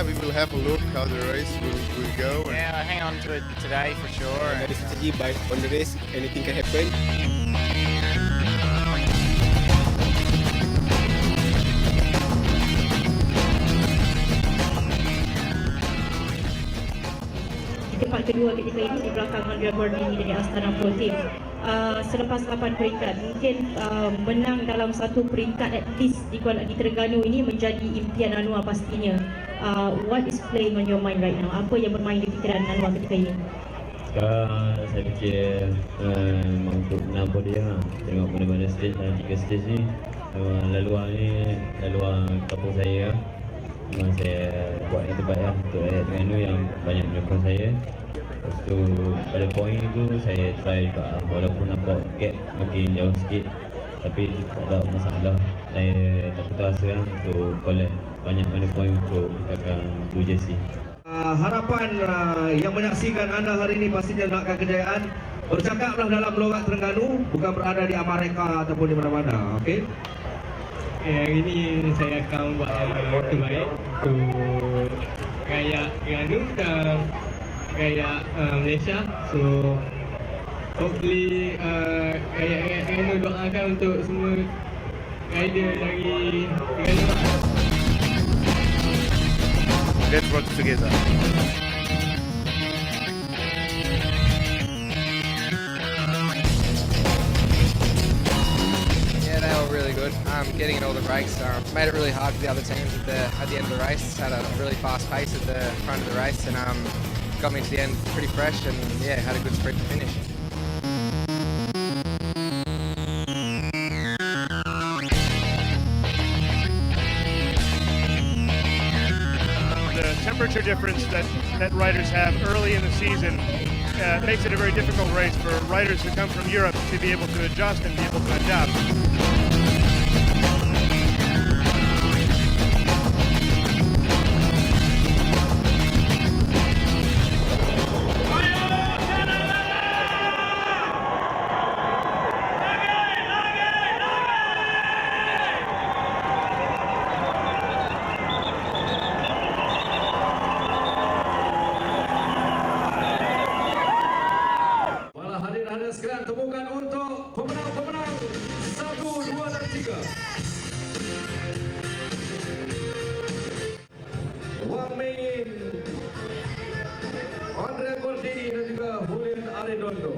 yeah, we will have a look how the race will, will go. and- Yeah, I hang on to it today for sure. and, Dari strategi by on the race, anything can happen. di tempat kedua ketika ini di belakang Andrea Gordini dari Astana Pro Team. Uh, selepas 8 peringkat, mungkin uh, menang dalam satu peringkat at least di Kuala di Terengganu ini menjadi impian Anwar pastinya. Uh, what is playing on your mind right now? Apa yang bermain di fikiran Anwar ketika ini? Sekarang saya fikir uh, memang untuk menang podium lah Tengok mana-mana stage dalam tiga stage ni. Memang laluan ni laluan kampung saya lah Memang saya buat yang terbaik lah untuk rakyat Terengganu yang banyak menyokong saya. Lepas tu pada poin tu saya try juga lah Walaupun nampak gap makin jauh sikit. Tapi tak ada masalah Saya tak putus asa lah untuk collect banyak mana poin untuk meningkatkan Blue Jersey Uh, harapan uh, yang menyaksikan anda hari ini pastinya nakkan kejayaan. Bercakaplah dalam logat Terengganu, bukan berada di Amerika ataupun di mana-mana. Okey? Eh, hari ni saya akan buat yang terbaik untuk rakyat Terengganu dan rakyat uh, Malaysia. So, hopefully uh, rakyat-rakyat Terengganu doakan untuk semua. Let's work together. yeah, they were really good. Um, getting in all the breaks um, made it really hard for the other teams at the at the end of the race. Had a really fast pace at the front of the race and um, got me to the end pretty fresh and yeah, had a good sprint to finish. Temperature difference that, that riders have early in the season uh, makes it a very difficult race for riders who come from Europe to be able to adjust and be able to adapt. Hadirin-hadirin sekalian temukan untuk pemenang-pemenang satu, dua dan tiga. Wang Mingin, Andre Gordini dan juga Julian Arredondo.